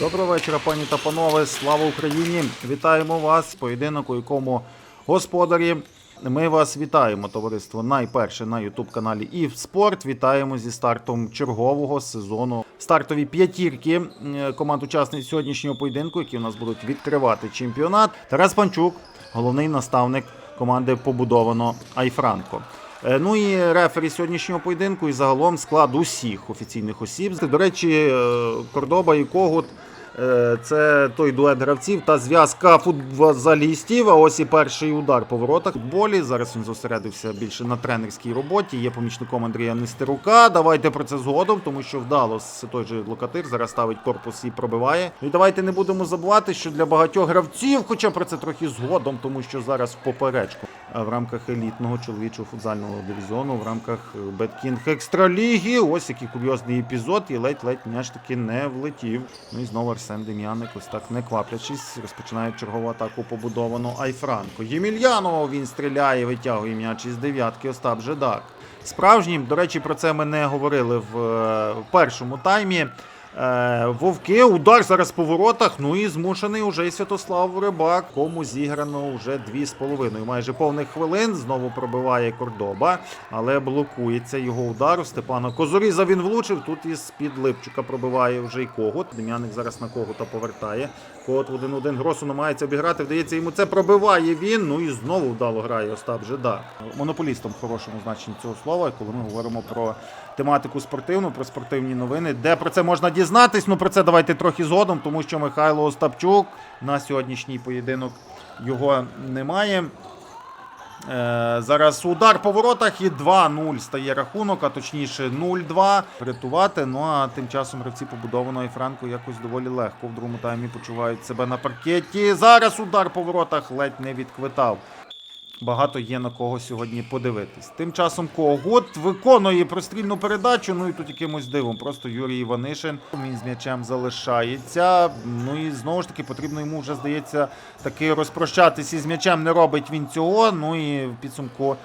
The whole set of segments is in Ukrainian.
Доброго вечора, пані та панове. Слава Україні! Вітаємо вас. Поєдинок, у якому господарі. Ми вас вітаємо, товариство. Найперше на Ютуб каналі і Спорт. Вітаємо зі стартом чергового сезону. Стартові п'ятірки команд учасниць сьогоднішнього поєдинку, які у нас будуть відкривати чемпіонат. Тарас Панчук, головний наставник команди побудовано Айфранко. Е, Ну і рефері сьогоднішнього поєдинку і загалом склад усіх офіційних осіб. До речі, е, Кордоба і Когут це той дует гравців та зв'язка футболістів. А ось і перший удар по воротах футболі. Зараз він зосередився більше на тренерській роботі. Є помічником Андрія Нестерука. Давайте про це згодом, тому що вдало той же локатир зараз ставить корпус і пробиває. І давайте не будемо забувати, що для багатьох гравців, хоча про це трохи згодом, тому що зараз в поперечку в рамках елітного чоловічого футзального дивізіону, в рамках Беткінг Екстраліги. Ось який курйозний епізод, і ледь-ледь м'яч таки не влетів. Ну і знову Арсен Дем'яник, ось так не кваплячись, розпочинає чергову атаку побудовану Айфранко. Ємільянов він стріляє, витягує м'яч із дев'ятки. Остап Жедак. Справжнім, до речі, про це ми не говорили в, е, першому таймі. Е, Вовки, удар зараз по воротах. Ну і змушений уже Святослав Рибак. Кому зіграно вже дві з половиною. Майже повних хвилин. Знову пробиває Кордоба, але блокується його удар. Степана Козоріза він влучив. Тут із під Липчика пробиває вже й когут. Дем'яник зараз на когута повертає. Когут в один-один Гросу намагається обіграти. Вдається йому це пробиває він. Ну і знову вдало грає Остап Жида. Монополістом в хорошому значенні цього слова, коли ми говоримо про тематику спортивну, про спортивні новини. Де про це можна дізнатись? Ну про це давайте трохи згодом, тому що Михайло Остапчук на сьогоднішній поєдинок його немає. Е, зараз удар по воротах і 2-0 стає рахунок, а точніше 0-2 врятувати. Ну а тим часом гравці побудованої Франко якось доволі легко в другому таймі почувають себе на паркеті. Зараз удар по воротах ледь не відквитав. Багато є на кого сьогодні подивитись. Тим часом Когот виконує прострільну передачу. Ну і тут якимось дивом. Просто Юрій Іванишин. Він з м'ячем залишається. Ну і знову ж таки потрібно йому вже здається таки розпрощатися із м'ячем. Не робить він цього. Ну і в підсумку.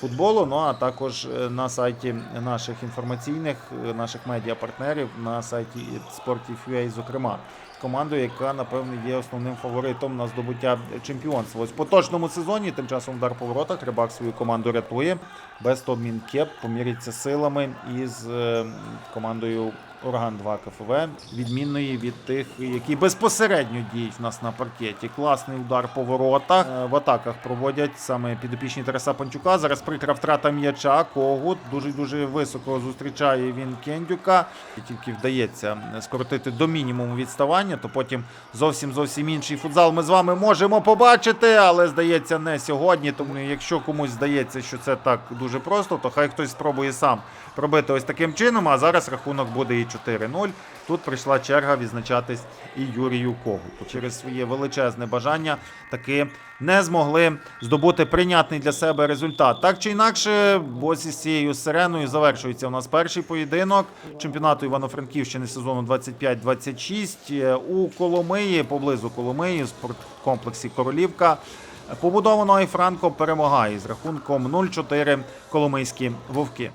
Футболу, ну а також е, на сайті наших інформаційних, е, наших медіапартнерів, на сайті Sportif.ua, зокрема, з командою, яка напевно є основним фаворитом на здобуття чемпіонства. Ось в поточному сезоні тим часом удар по воротах. Рибак свою команду рятує. Без Томін Кеп поміряться силами із е, командою Орган 2 КФВ, відмінної від тих, які безпосередньо діють в нас на паркеті. Класний удар по воротах. Е, В атаках проводять саме підопічні Тараса Панчука. Зараз прикра втрата м'яча. Когут дуже дуже високо зустрічає він Кендюка. І тільки вдається скоротити до мінімуму відставання, то потім зовсім зовсім інший футзал ми з вами можемо побачити, але здається не сьогодні. Тому якщо комусь здається, що це так дуже просто, то хай хтось спробує сам пробити ось таким чином. А зараз рахунок буде і 4-0. Тут прийшла черга відзначатись і Юрію Когуту. Через своє величезне бажання таки не змогли здобути прийнятний для себе результат. Так чи інакше, ось із цією сиреною завершується у нас перший поєдинок чемпіонату Івано-Франківщини сезону 25-26 Е, у Коломиї, поблизу Коломиї, в спорткомплексі Королівка. Побудовано і Франко перемагає з рахунком 0-4 Коломийські вовки.